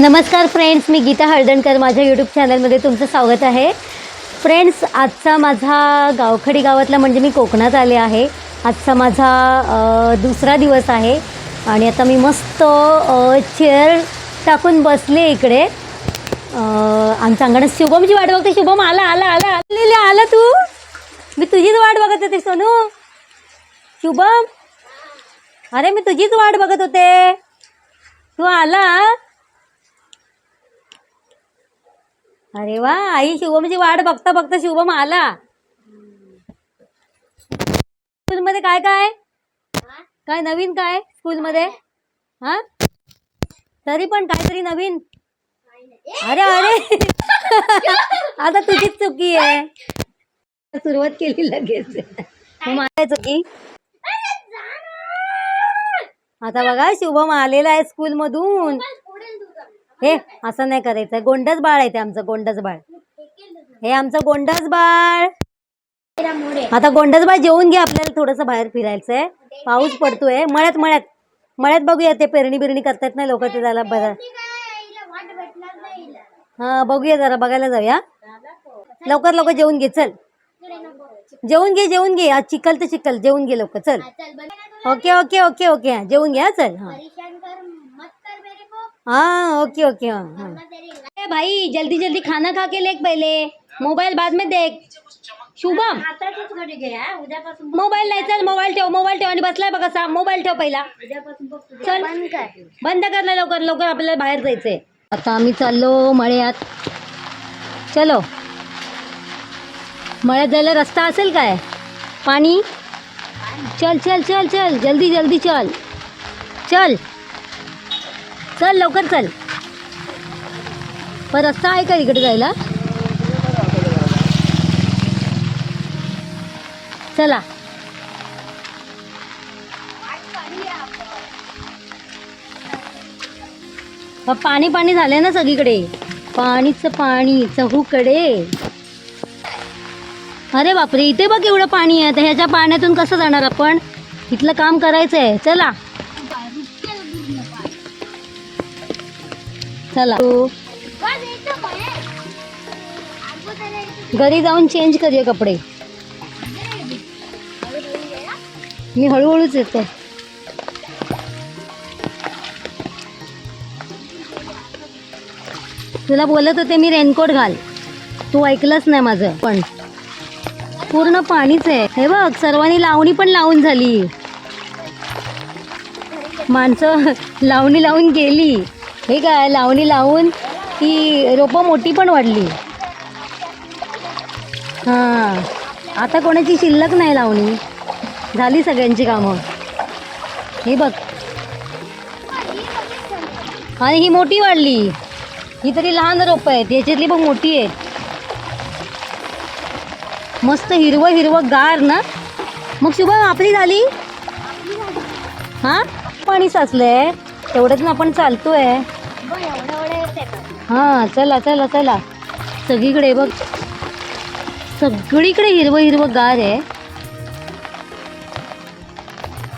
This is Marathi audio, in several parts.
नमस्कार फ्रेंड्स मी गीता हळदणकर. माझ्या यूट्यूब चॅनलमध्ये तुमचं स्वागत आहे. फ्रेंड्स आजचा माझा गावखडी गावातला म्हणजे मी कोकणात आले आहे. आजचा माझा दुसरा दिवस आहे. आणि आता मी मस्त चेअर टाकून बसले इकडे. आमचं आमच्या शुभमची वाट बघते. शुभम आला आला आला. आलेले आला तू? मी तुझीच वाट बघत होते सोनू. शुभम? अरे मी तुझीच वाट बघत होते. तू आला? अरे वा आई शिवमची वाट बघता बघता शुभम आला. स्कूलमध्ये काय काय? काय नवीन काय स्कूलमध्ये? हा? तरी पण काहीतरी नवीन. अरे अरे. आता तुझीच चुकी आहे. सुरुवात केली लगेच. चुकी? आता बघा शुभम आलेला आहे स्कूल मधून हे असं नाही करायचं. गोंडस बाळ आहे ते आमचं गोंडस बाळ. हे आमचं गोंडस बाळ. आता गोंडस बाळ जेवून घे आपल्याला थोडस बाहेर फिरायचंय. पाऊस पडतोय. मळ्यात मळ्यात. मळ्यात बघूया ते पेरणी बिरणी करतात ना लोक ते झाला बघा हा बघूया जरा बघायला जाऊया. लवकर लवकर जेवून घे चल. जेवून घे जेवून घे. आज चिकल तर चिकल जेवून घे लवकर चल. Okay okay okay okay. जेवून घे चल हा. हाँ ओके ओके हाँ हाँ. भाई जल्दी जल्दी खाना खा के लेख पहले। मोबाईल बाद में देख। शुभम। मोबाईल नाही चल मोबाईल ठेव मोबाईल ठेव आणि बसलाय बघा सा मोबाईल ठेव पहिला. चल. बंद कर ना लवकर लवकर आपल्याला बाहेर जायचंय. आता आम्ही चाललो मळ्यात. चलो. मळ्यात जायला रस्ता असेल काय? पाणी? चल चल चल चल. जल्दी जल्दी चल. चल. चल लवकर चल. पण रस्ता आहे का इकडे जायला? चला. पाणी पाणी झालंय ना सगळीकडे. पाणीच पाणी चहूकडे. अरे बापरे इथे बघ एवढं पाणी आहे. तर ह्याच्या पाण्यातून कसं जाणार आपण? इथलं काम करायचंय. चला. चला. घरी जाऊन चेंज करूया कपडे. मी हळूहळूच येते. तुला बोलत होते मी रेनकोट घाल. तू ऐकलंच नाही माझं पण. पूर्ण पाणीच आहे. हे बघ सर्वांनी लावणी पण लावून झाली. माणसं लावणी लावून गेली. हे काय लावणी लावून ती रोपं मोठी पण वाढली. हां. आता कोणाची शिल्लक नाही लावणी. झाली सगळ्यांची कामं. हे बघ. आणि ही मोठी वाढली. ही तरी लहान रोपं आहेत. याच्यातली पण मोठी आहेत. मस्त हिरवं हिरवं गार ना. मग शुभम आपली झाली? हां? पाणी साचलंय. तेवढ्यात ना आपण चालतोय. हां चला चला चला. सगळीकडे बघ. सगळीकडे हिरवं हिरवं गार आहे.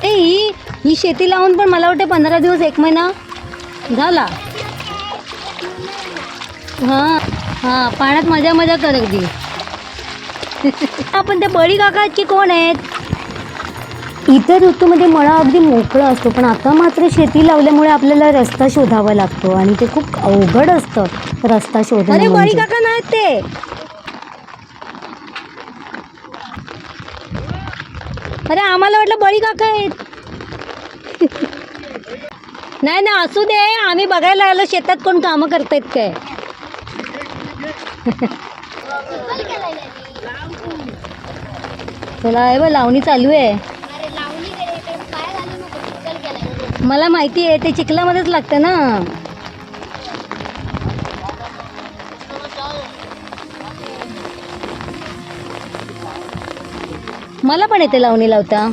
ए ही ही शेती लावून पण मला वाटते पंधरा दिवस एक महिना झाला. हां हां पाण्यात मजा मजा कर अगदी आपण ते बळी काकाची कोण आहेत? इतर ऋतूमध्ये मळा अगदी मोकळा असतो पण आता मात्र शेती लावल्यामुळे आपल्याला रस्ता शोधावा लागतो आणि ते खूप अवघड असतं रस्ता शोधणं अरे बळी काका नाहीत ते. अरे आम्हाला वाटलं बळी काका आहेत. नाही ना असू दे आम्ही बघायला आलो शेतात कोण कामं करतायत काय? चला आहे बघ लावणी चालू आहे. मला माहिती आहे ते चिखलामध्येच लागतं ना. मला पण येते लावणी लावता.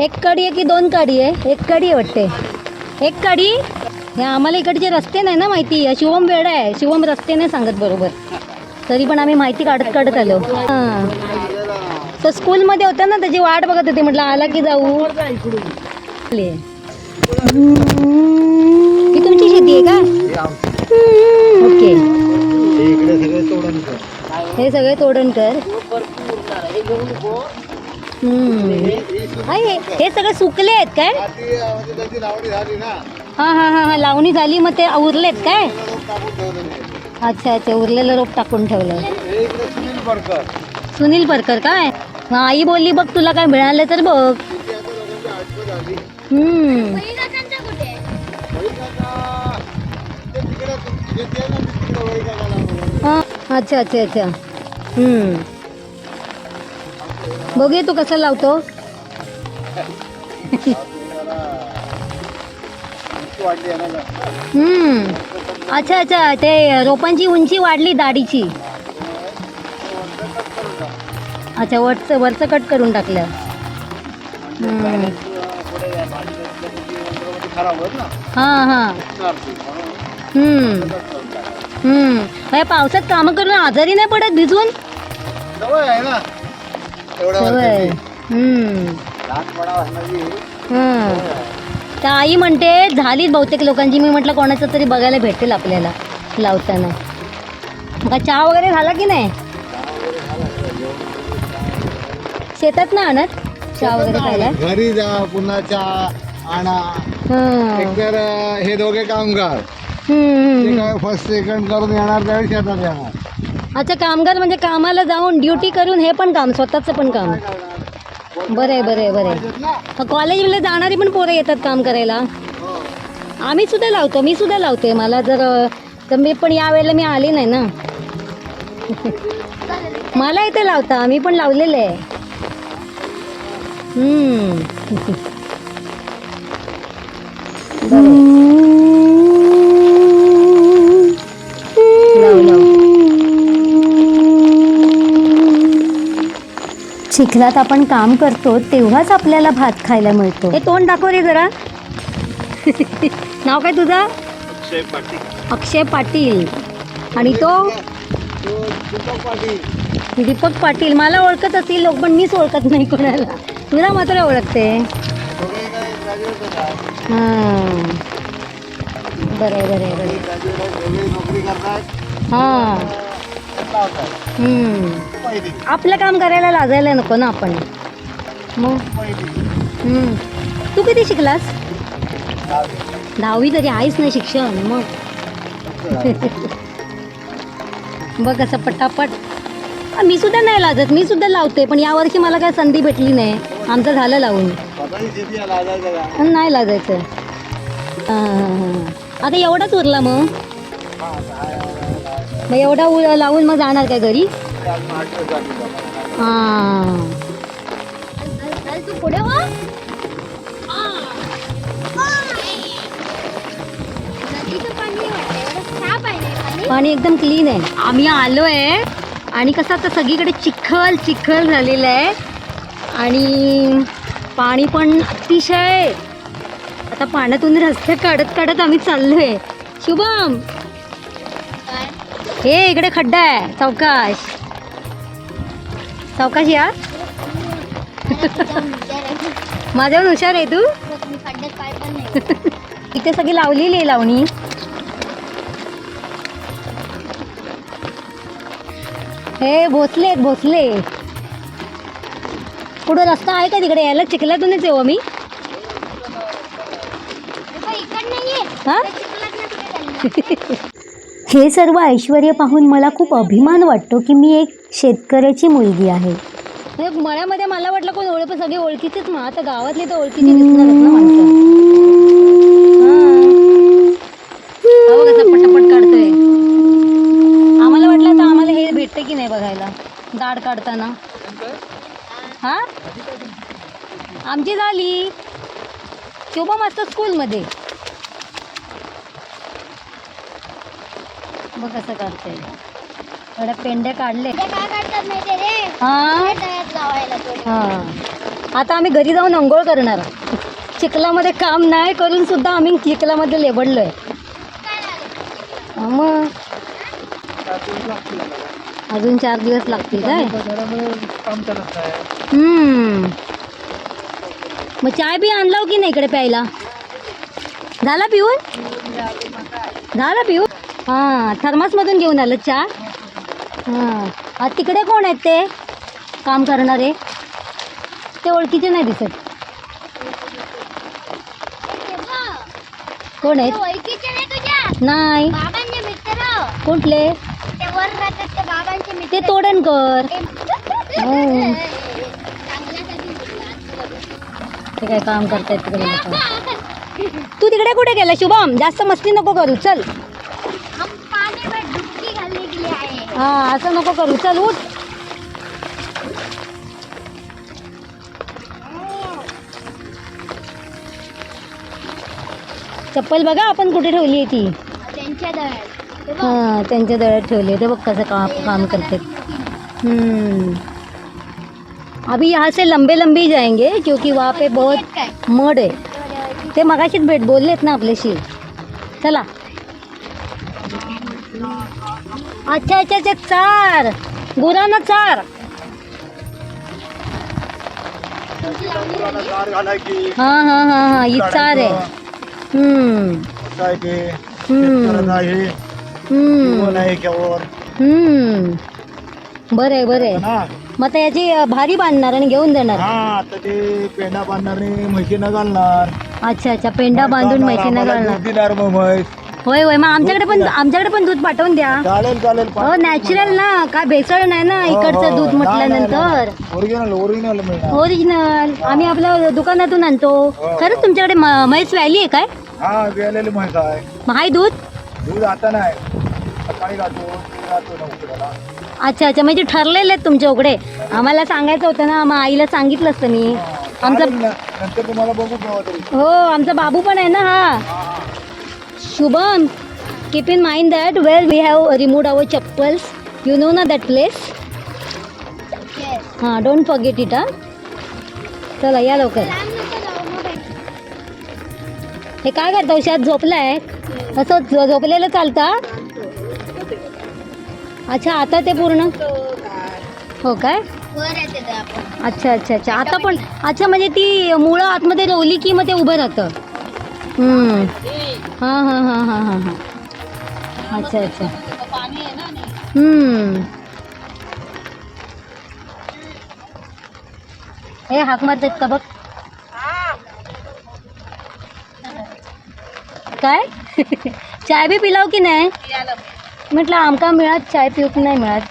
एक कडी आहे की दोन काडी आहे? एक कडी आहे वाटते. एक कडी? हे आम्हाला इकडचे रस्ते नाही ना माहिती. शिवम वेळ आहे. शिवम रस्ते नाही सांगत बरोबर. तरी पण आम्ही माहिती काढत काढत आलो. हां. तर स्कूलमध्ये होता ना त्याची वाट बघत होती म्हटलं आला की जाऊ. ही तुमची शेती आहे का? ओके. हे सगळे तोडण कर. हम्म. हे सगळे सुकले आहेत काय? हां हां हां हा हा हा लावणी झाली मग ते उरलेत काय? अच्छा अच्छा उरलेलं रोप टाकून ठेवलं सुनील परकर काय? आई बोलली बघ तुला काय मिळालं तर बघ. हम्म. अच्छा अच्छा अच्छा. हम्म. बघूया तू कसं लावतो. हम्म. अच्छा अच्छा ते रोपांची उंची वाढली दाढीची. अच्छा वरचं वरचं कट करून टाकलं. हां हां. हम्म. पावसात कामं करून आजारी नाही पडत भिजून. हम्म. तर आई म्हणते झालीच बहुतेक लोकांची. मी म्हटलं कोणाचं तरी बघायला भेटेल आपल्याला लावताना. मग चहा वगैरे झाला की नाही? शेतात ना आणत? चहा वगैरे खायला? घरी जा पुन्हा चहा आणा. हं. एकतर हे दोघे कामगार फर्स्ट सेकंड करून येणार त्यावेळी शेतात येणार. अच्छा कामगार म्हणजे कामाला जाऊन ड्युटी करून हे पण काम स्वतःचं पण काम. बरं आहे बरं आहे बरं आहे. कॉलेजला जाणारी पण पोरं येतात काम करायला. आम्ही सुद्धा लावतो मी सुद्धा लावते. मला जर तर मी पण यावेळेला मी आले नाही ना. मला इथे लावता मी पण लावलेलं आहे. चिखलात आपण काम करतो तेव्हाच आपल्याला भात खायला मिळतो. हे तोंड दाखव रे जरा. नाव काय तुझं? अक्षय पाटील. अक्षय पाटील. आणि तो? दीपक पाटील दीपक पाटील. मला ओळखत असतील लोक पण मीच ओळखत नाही कोणाला. तुला मात्र ओळखते. हां. बरं आहे बरं बरं हां. लावतात हम्म. पहिली आपलं काम करायला लाजायला नको ना आपण मग पहिली हम्म. तू किती शिकलास दहावी. दहावी तरी आहेच नाही शिक्षण मग बघ कसं पटापट आ, मी सुद्धा नाही लाजत मी सुद्धा लावते पण यावर्षी मला काय संधी भेटली नाही आमचं झालं लावून स्वतःची शेती आहे, लाजायचं का पण नाही लाजायचं हां, हां, हां. आता एवढाच उरला मग हा. मग एवढा उ- लावून मग जाणार काय घरी? हां. तू पुढे पाणी एकदम क्लीन आहे. आम्ही आलो आहे आणि कसं आता सगळीकडे चिखल चिखल झालेलं आहे. आणि पाणी पण अतिशय. आता पाण्यातून रस्ते काढत काढत आम्ही चाललोय. शुभम! हे इकडे खड्डा आहे. चौकाश. चौकाश या. माझ्यावर हुशार आहे तू. इथे सगळी लावलेली आहे लावणी. हे भोसले आहेत भोसले. पुढे रस्ता आहे का तिकडे? यायला चिखलातूनच येऊ नाहीये हा? हे सर्व ऐश्वर पाहून मला खूप अभिमान वाटतो की मी एक शेतकऱ्याची मुलगी आहे. मळ्यामध्ये मला वाटलं कोण ओळख सगळे ओळखीचेच मग आता गावातले तर ओळखीचे दिसणारच ना माणसं. हा. अहो कसा पटापट काढतोय. आम्हाला वाटलं तर आम्हाला हे भेटतं की नाही बघायला दाढ काढताना. हा? आमची झाली. शोभा असतं स्कूलमध्ये बघ कसं काढतोय थोड्या पेंड्या काढले. हा. हे हा. आता आम्ही घरी जाऊन अंघोळ करणार. चिखलामध्ये काम नाही करून सुद्धा आम्ही चिखलामध्ये लेबडलोय. मग? अजून चार दिवस लागतील काय. मग चाय बी आणला हो की नाही इकडे प्यायला? झाला पिऊन? झाला पिऊन? हां थर्मासमधून घेऊन आलं चहा. हां तिकडे कोण आहेत ते? काम करणारे? ते ओळखीचे नाही दिसत. कोण आहेत? ओळखीचे नाही तुझ्या? नाही. बाबांचे मित्र कुठले? ते वर राहतात ते बाबांचे मित्र ते तोडणकर हो. ते काय काम करतायत तिकडे लोकं. तू तिकडे कुठे गेला? शुभम जास्त मस्ती नको करू. चल. हैं। हा असं नको करू चल उठ। चप्पल बघा आपण कुठे ठेवली आहे ती ते. हा त्यांच्या दळ्यात ठेवली ते बघ कसं काम काम करते। हम्म। अभी यहाँ से लंबे लंबे ही जाएँगे क्योंकि वहाँ पे बहुत मड आहे ते मगाशीच भेट बोललेत ना आपल्याशी चला। अच्छा अच्छा अच्छा चार. गुरांना चार. कार घालायची हा हा हा हा ही चार आहे. हम्म. आहे ते हम्म. हे हम्म. जीवन आहे केवळ हम्म. बरं आहे बरं आहे. ना? मग आता याची अ, भारी बांधणार आणि घेऊन देणार. हा आता ते पेंडा बांधणार नाही म्हशीनं घालणार. अच्छा अच्छा पेंडा बांधून म्हशीनं आम्हाला घालणार. दूध देणार मग म्हैस. होय होय. मग आमच्याकडे पण आमच्याकडे पण दूध पाठवून द्या. चालेल चालेल हो नॅचरल ना. काय भेसळ नाही ना इकडचं दूध म्हटल्यानंतर. ओरिजिनल ओरिजिनल ओरिजिनल आम्ही आपल्या दुकानातून आणतो. खरंच तुमच्याकडे म- म्हैस व्हॅली आहे काय? हा आहे. मग हाय दूध? दूध आता नाही. सकाळी घालतो राहतो ना उकडायला अच्छा अच्छा. म्हणजे ठरलेले आहेत तुमच्या उकडे आम्हाला सांगायचं होतं ना. मग आईला सांगितलं असतं मी आमचा चालेल ना. नंतर तुम्हाला बघू केव्हा तरी. हो आमचा बाबू पण आहे ना हा. Shubham keep in mind that well we have removed our chappals you know ना दॅट प्लेस Yes. हां डोंट फॉरगेट इट हा चला या लवकर. हे काय करता? शाळेत झोपलाय? असं झो- झोपलेलं चालता अच्छा आता ते पूर्ण? हो काय? वर येते ते आपण. अच्छा अच्छा अच्छा. आता पण अच्छा म्हणजे ती मुळं आतमध्ये रोवली की मग ते उभं राहतं? हम्म. हां हां हां हां हां हां. अच्छा अच्छा. हम्म. हे हाक मारतात का बघ? काय? चाय बी पिलाव की नाही? म्हटलं आमका मिळत चाय पिऊक नाही मिळत.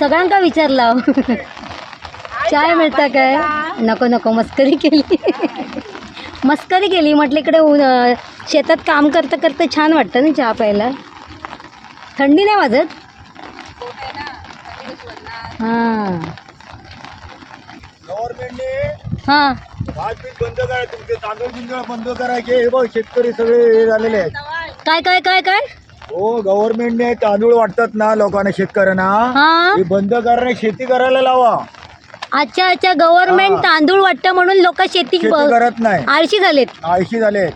सगळ्यांका विचारला चाय मिळता काय? नको नको मस्करी केली. मस्करी केली म्हटलं इकडे शेतात काम करता करता छान वाटतं ना चहा प्यायला. थंडी नाही वाजत? हां. हां. बंद करा तुमचे तांदूळ बिंदूळ बंद करायचे हे बघ शेतकरी सगळे हे झालेले आहेत. काय काय काय काय? हो गव्हर्नमेंटने तांदूळ वाटतात ना लोकांना शेतकऱ्यांना. हां. बंद करा शेती करायला लावा. अच्छा अच्छा गव्हर्नमेंट हां. तांदूळ वाटतं म्हणून लोक शेती शेती ब- करत नाही. आळशी झालेत. आळशी झाले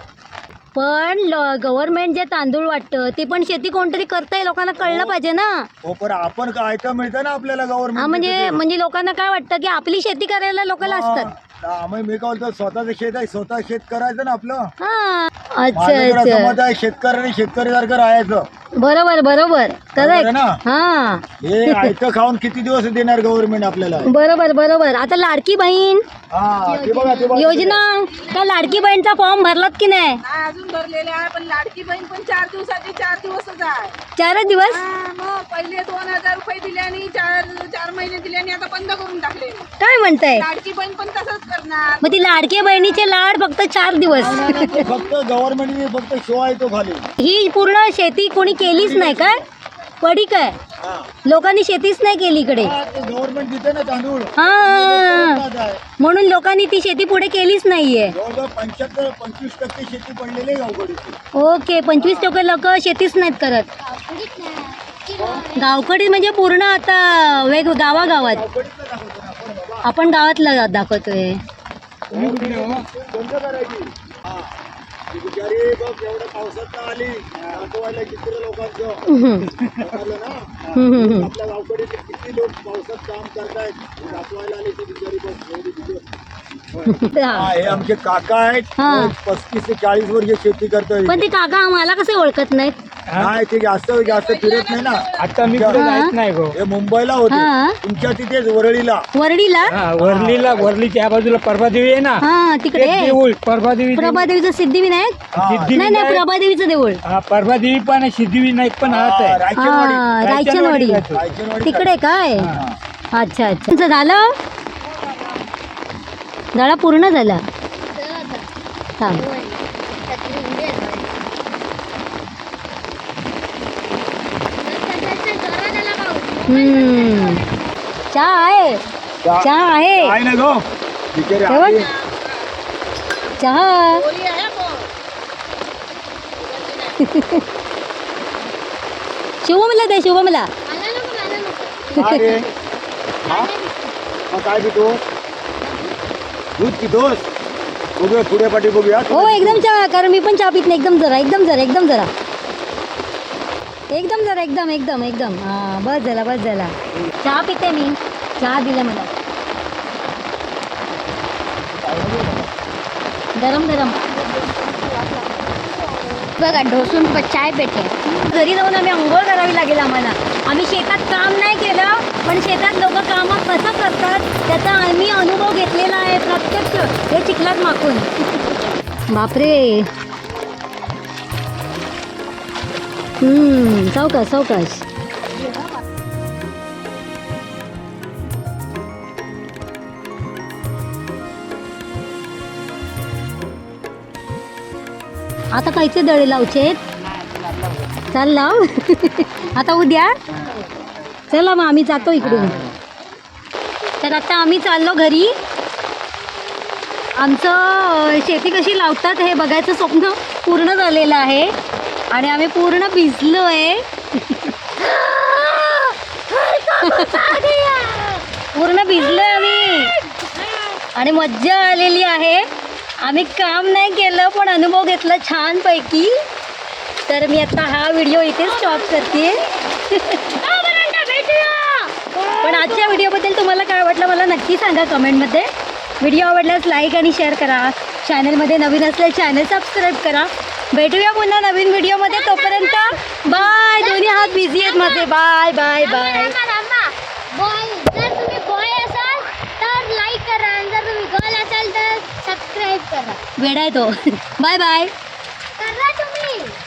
पण गव्हर्नमेंट जे तांदूळ वाटतं ते पण शेती कोणतरी करताय लोकांना कळलं पाहिजे ना. हो पण आपण काय मिळतं ना आपल्याला हा गव्हर्नमेंट म्हणजे म्हणजे लोकांना काय वाटतं की आपली शेती करायला लोकांना असतात आम्ही मी काय बोलतो स्वतःचं शेत आहे स्वतः शेत करायचं ना आपलं. हा. अच्छा माझं तर असं मत अच्छा आहे शेतकऱ्याने शेतकरी सारखं राहायचं. बरोबर बरोबर. करेक्ट ना? हा. हे आयतं खाऊन किती दिवस देणार गव्हर्नमेंट आपल्याला? बरोबर बरोबर. आता लाडकी बहीण. हा ते बघा ते बघा. योजना. त्या लाडकी बहीणचा फॉर्म भरलात की नाही? नाही अजून भरलेले आहे पण लाडकी बहीण पण चार दिवसाची चार दिवसच आहे. चारच दिवस? हा, मग पहिले दोन हजार रुपये दिले आणि चार चार महिने दिले आणि आता बंद करून टाकले. काय म्हणताय? लाडकी बहीण पण तसंच मग ती लाडकी बहिणीचे लाड फक्त चार दिवस. फक्त गव्हर्नमेंटने फक्त शो आहे तो खाली. ही पूर्ण शेती कोणी केलीच नाही काय पडी काय. लोकांनी शेतीच नाही केली इकडे. हा, गव्हर्नमेंट देते ना तांदूळ. हा. म्हणून लोकांनी ती शेती पुढे केलीच नाहीये. जवळजवळ पंच्याहत्तर पंचवीस टक्के शेती पडलेली आहे गावकडीची. ओके पंचवीस टक्के लोक शेतीच नाहीत करत. गावकडे म्हणजे पूर्ण आता वेग गावागावात. गावकडीचं आपण गावातला दाखवतोय हा. हा. हा, हे आमचे काका आहेत हा. पस्तीस ते चाळीस वर्ष शेती करतोय पण ते काका आम्हाला कसे ओळखत नाहीत नाही ते जास्त जास्त फिरत नाही ना. आता मी तुमच्या- कुठे जायच नाही गो. हे मुंबईला होते. हा. तुमच्या तिथेच वरळीला. वरडीला हा वरलीला वरलीच्या बाजूला परभादेवी आहे ना. हा तिकडे. देऊळ परभादेवी प्रभादेवीचं सिद्धिविनायक? हा. सिद्धी- नाही नाही प्रभादेवीचं देऊळ. हा परभादेवी पण आहे, सिद्धिविनायक पण हा, आहे. रायचनवाडी. हा रायचनवाडी रायचनवाडी. तिकडे काय? हा. अच्छा अच्छा. तुमचं झालं? धडा पूर्ण झाला? थांब हम्म. चहा आहे. चहा- चहा आहे. काय ना गो. बिचारी हे बघ. आली. चहा. शुभमला दे शुभमला. काय रे? हा? मग काय पितो दूध पितोस बघूया पुढे पाठी बघूया. हो एकदम चहा कारण मी पण चहा पित नाही. एकदम जरा एकदम जरा एकदम जरा. एकदम जरा एकदम एकदम एकदम. हां बस झाला बस झाला. चहा पिते मी. चहा दिला मला. गरम गरम. बघा ढोसून चाय पेटे घरी जाऊन आम्ही अंघोळ करावी लागेल आम्हाला. आम्ही शेतात काम नाही केलं पण शेतात लोक कामं कसं करतात त्याचा आम्ही अनुभव घेतलेला आहे प्रत्यक्ष. हे चिखलात माकून बापरे. हम्म सावकाश सावकाश. आता कायचे दळे लावचे चाल लाव. आता उद्या. चला मग आम्ही जातो इकडून. तर आता आम्ही चाललो घरी. आमचं शेती कशी लावतात हे बघायचं स्वप्न पूर्ण झालेलं आहे. आणि आम्ही पूर्ण भिजलो आहे पूर्ण भिजलोय आम्ही. आणि मज्जा आलेली आहे. आम्ही काम नाही केलं पण अनुभव घेतला छानपैकी. तर मी आता हा व्हिडिओ इथे स्टॉप करते. पण आजच्या व्हिडिओबद्दल तुम्हाला काय वाटलं मला नक्की सांगा कमेंटमध्ये. व्हिडिओ आवडल्यास लाईक आणि शेअर करा. चॅनलमध्ये नवीन असल्यास चॅनल सबस्क्राईब करा. भेटूया पुन्हा नवीन व्हिडिओमध्ये. तोपर्यंत बाय. दोन्ही हात बिझी आहेत माझे. Bye bye bye. बॉय जर तुम्ही बॉय असाल तर लाईक करा. आणि जर तुम्ही गर्ल असाल तर सबस्क्राईब करा. वेडा आहे तो. Bye bye. करा तुम्ही.